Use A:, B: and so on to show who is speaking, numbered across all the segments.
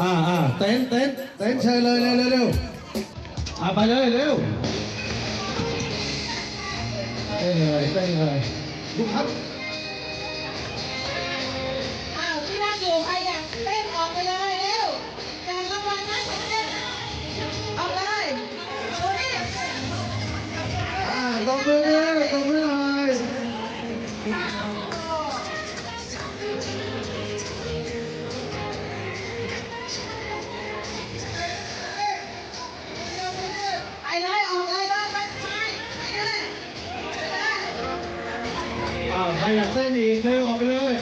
A: อ่าอ่าเต้นเต้นเต้นเชิญเลยเร็วเร็วเร็วอ่าไปเลยเร็วเต้นเลยเต้นเลยดูครับ
B: อ้าวที่นั่งอยู่ใครอยากเต้นออกไปเลยเร็วแจกรางวัลนะเต้นออกเลย
A: อ่าตบมือเลยาใครอยากเต้นอีกเร็วออกไปเลย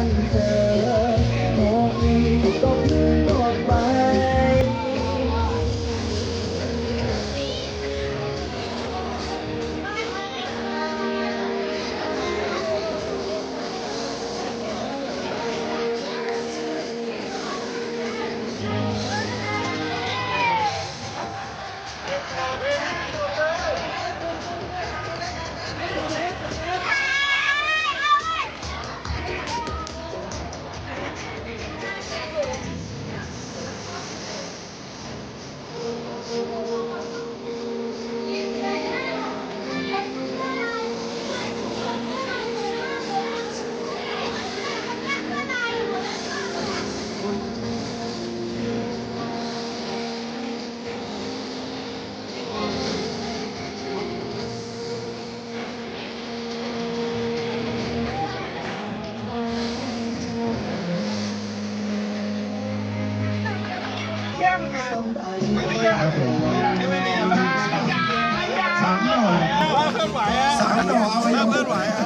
A: ะ
C: ว่
D: สามหน่อสามหน่อเอาไปยังเพื่อนไหวอะ